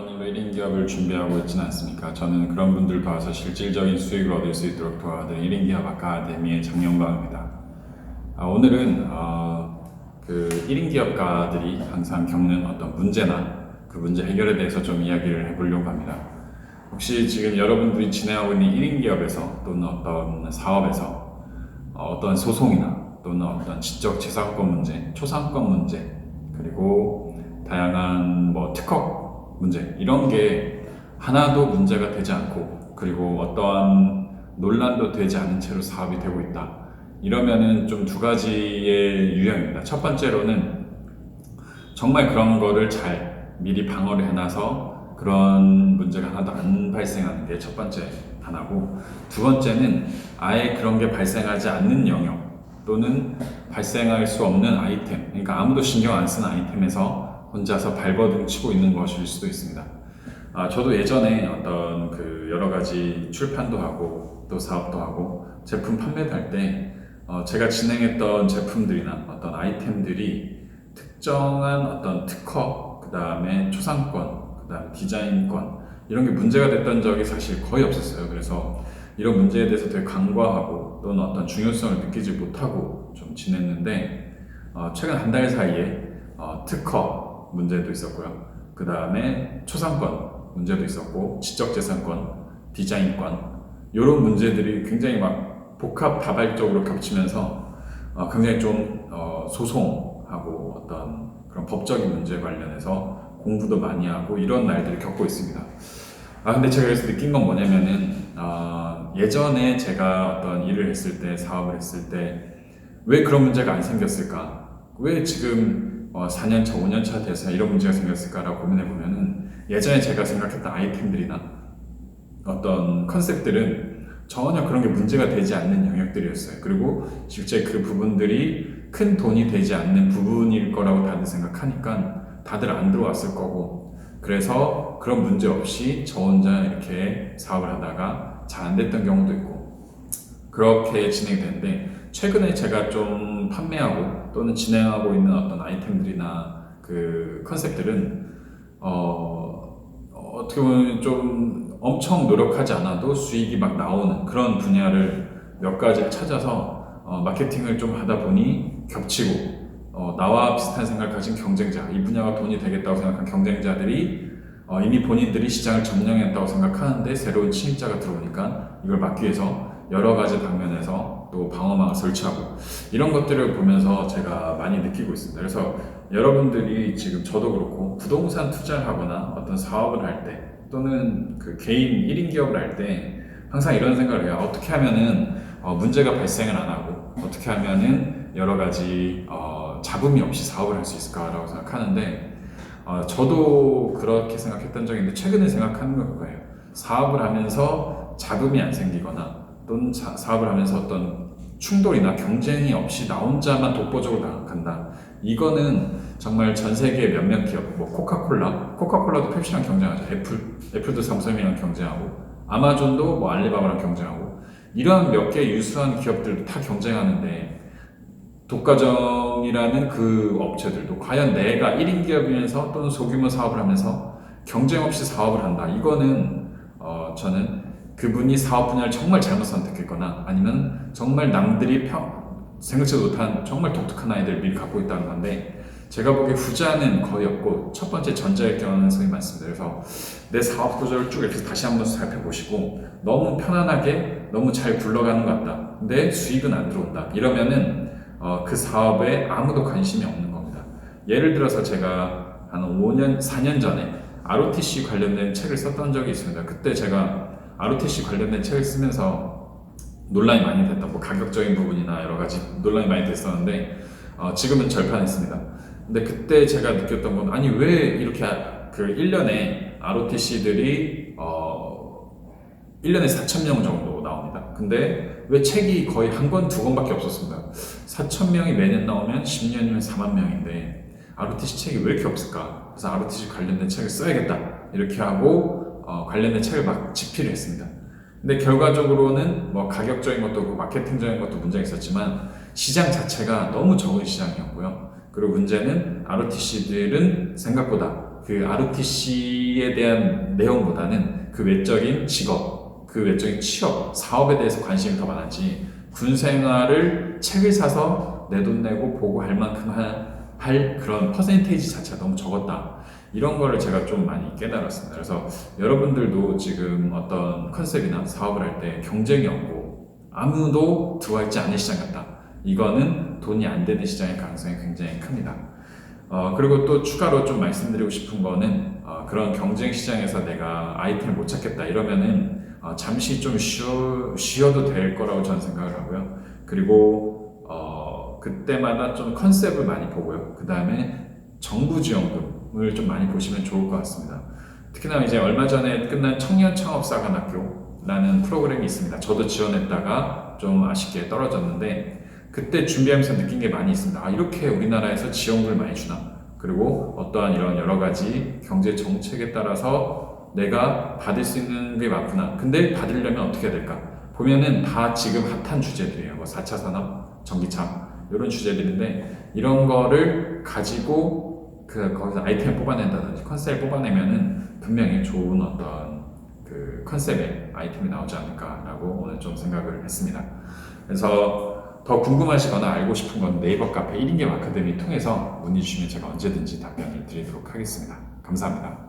일반으로 1인 기업을 준비하고 있지는 않습니까? 저는 그런 분들 도와서 실질적인 수익을 얻을 수 있도록 도와드리는 1인 기업 아카데미의 장영광입니다. 아, 오늘은 어, 그 1인 기업가들이 항상 겪는 어떤 문제나 그 문제 해결에 대해서 좀 이야기를 해보려고 합니다. 혹시 지금 여러분들이 진행하고 있는 1인 기업에서 또는 어떤 사업에서 어, 어떤 소송이나 또는 어떤 지적 재산권 문제, 초상권 문제, 그리고 다양한 뭐 특허 문제 이런 게 하나도 문제가 되지 않고 그리고 어떠한 논란도 되지 않은 채로 사업이 되고 있다. 이러면은 좀 두 가지의 유형입니다. 첫 번째로는 정말 그런 거를 잘 미리 방어를 해놔서 그런 문제가 하나도 안 발생하는 게 첫 번째 하나고 두 번째는 아예 그런 게 발생하지 않는 영역 또는 발생할 수 없는 아이템 그러니까 아무도 신경 안 쓰는 아이템에서 혼자서 발버둥 치고 있는 것일 수도 있습니다. 아, 저도 예전에 어떤 그 여러 가지 출판도 하고 또 사업도 하고 제품 판매도 할때 어, 제가 진행했던 제품들이나 어떤 아이템들이 특정한 어떤 특허, 그 다음에 초상권, 그 다음에 디자인권 이런 게 문제가 됐던 적이 사실 거의 없었어요. 그래서 이런 문제에 대해서 되게 간과하고 또는 어떤 중요성을 느끼지 못하고 좀 지냈는데 어, 최근 한 달 사이에 어, 특허 문제도 있었고요. 그 다음에 초상권 문제도 있었고 지적재산권, 디자인권 이런 문제들이 굉장히 막 복합 다발적으로 겹치면서 어, 굉장히 좀 어, 소송하고 어떤 그런 법적인 문제 관련해서 공부도 많이 하고 이런 날들을 겪고 있습니다. 아 근데 제가 그래서 느낀 건 뭐냐면은 어, 예전에 제가 어떤 일을 했을 때 사업을 했을 때 왜 그런 문제가 안 생겼을까? 왜 지금 어, 4년차, 5년차 돼서 이런 문제가 생겼을까라고 고민해 보면은 예전에 제가 생각했던 아이템들이나 어떤 컨셉들은 전혀 그런 게 문제가 되지 않는 영역들이었어요. 그리고 실제 그 부분들이 큰 돈이 되지 않는 부분일 거라고 다들 생각하니까 다들 안 들어왔을 거고 그래서 그런 문제 없이 저 혼자 이렇게 사업을 하다가 잘 안 됐던 경우도 있고 그렇게 진행이 되는데 최근에 제가 좀 판매하고 또는 진행하고 있는 어떤 아이템들이나 그 컨셉들은 어, 어떻게 보면 좀 엄청 노력하지 않아도 수익이 막 나오는 그런 분야를 몇 가지를 찾아서 어, 마케팅을 좀 하다 보니 겹치고 어, 나와 비슷한 생각을 가진 경쟁자, 이 분야가 돈이 되겠다고 생각한 경쟁자들이 어, 이미 본인들이 시장을 점령했다고 생각하는데 새로운 침입자가 들어오니까 이걸 막기 위해서 여러 가지 방면에서 또 방어막을 설치하고 이런 것들을 보면서 제가 많이 느끼고 있습니다. 그래서 여러분들이 지금 저도 그렇고 부동산 투자를 하거나 어떤 사업을 할 때 또는 그 개인 1인 기업을 할 때 항상 이런 생각을 해요. 어떻게 하면은 어, 문제가 발생을 안 하고 어떻게 하면은 여러 가지 어, 잡음이 없이 사업을 할 수 있을까라고 생각하는데 어, 저도 그렇게 생각했던 적이 있는데 최근에 생각하는 건 그거예요. 사업을 하면서 잡음이 안 생기거나 또는 자- 사업을 하면서 어떤 충돌이나 경쟁이 없이 나 혼자만 독보적으로 나간다. 이거는 정말 전 세계 몇몇 기업, 뭐 코카콜라, 코카콜라도 펩시랑 경쟁하죠. 애플, 애플도 삼성이랑 경쟁하고, 아마존도 뭐 알리바바랑 경쟁하고, 이러한 몇 개 유수한 기업들도 다 경쟁하는데, 독과점이라는 그 업체들도 과연 내가 1인 기업이면서 또는 소규모 사업을 하면서 경쟁 없이 사업을 한다. 이거는 어, 저는 그분이 사업 분야를 정말 잘못 선택했거나 아니면 정말 남들이 평, 생각지도 못한 정말 독특한 아이디어를 미리 갖고 있다는 건데 제가 보기에 후자는 거의 없고 첫 번째 전자일 가능성이 많습니다. 그래서 내 사업 구조를 쭉 이렇게 다시 한번 살펴보시고 너무 편안하게 너무 잘 굴러가는 것 같다. 근데 수익은 안 들어온다. 이러면은 어, 그 사업에 아무도 관심이 없는 겁니다. 예를 들어서 제가 한 5년, 4년 전에 ROTC 관련된 책을 썼던 적이 있습니다. 그때 제가 ROTC 관련된 책을 쓰면서 논란이 많이 됐다. 뭐 가격적인 부분이나 여러 가지 논란이 많이 됐었는데 어, 지금은 절판했습니다. 근데 그때 제가 느꼈던 건 아니 왜 이렇게 그 1년에 ROTC들이 어 1년에 4천 명 정도 나옵니다. 근데 왜 책이 거의 한 권, 두 권밖에 없었습니다. 4천 명이 매년 나오면 10년이면 4만 명인데 ROTC 책이 왜 이렇게 없을까? 그래서 ROTC 관련된 책을 써야겠다. 이렇게 하고 어, 관련된 책을 막 집필을 했습니다. 근데 결과적으로는 뭐 가격적인 것도 그렇고 마케팅적인 것도 문제가 있었지만 시장 자체가 너무 적은 시장이었고요. 그리고 문제는 ROTC들은 생각보다 그 ROTC에 대한 내용보다는 그 외적인 직업, 그 외적인 취업, 사업에 대해서 관심이 더 많았지 군 생활을 책을 사서 내 돈 내고 보고 할 만큼 한, 할 그런 퍼센테이지 자체가 너무 적었다. 이런 거를 제가 좀 많이 깨달았습니다. 그래서 여러분들도 지금 어떤 컨셉이나 사업을 할 때 경쟁이 없고 아무도 들어와 있지 않은 시장 같다. 이거는 돈이 안 되는 시장의 가능성이 굉장히 큽니다. 어, 그리고 또 추가로 좀 말씀드리고 싶은 거는 어, 그런 경쟁 시장에서 내가 아이템을 못 찾겠다 이러면은 어, 잠시 좀 쉬어, 쉬어도 될 거라고 저는 생각을 하고요. 그리고 어, 그때마다 좀 컨셉을 많이 보고요. 그 다음에 정부 지원금 을 좀 많이 보시면 좋을 것 같습니다. 특히나 이제 얼마 전에 끝난 청년 창업사관학교라는 프로그램이 있습니다. 저도 지원했다가 좀 아쉽게 떨어졌는데 그때 준비하면서 느낀 게 많이 있습니다. 아, 이렇게 우리나라에서 지원금을 많이 주나? 그리고 어떠한 이런 여러 가지 경제 정책에 따라서 내가 받을 수 있는 게 많구나. 근데 받으려면 어떻게 해야 될까? 보면은 다 지금 핫한 주제들이에요. 뭐 4차 산업, 전기차, 이런 주제들인데 이런 거를 가지고 그 거기서 아이템 뽑아낸다든지 컨셉 뽑아내면은 분명히 좋은 어떤 그 컨셉의 아이템이 나오지 않을까라고 오늘 좀 생각을 했습니다. 그래서 더 궁금하시거나 알고 싶은 건 네이버 카페 1인경 아카데미 통해서 문의 주시면 제가 언제든지 답변을 드리도록 하겠습니다. 감사합니다.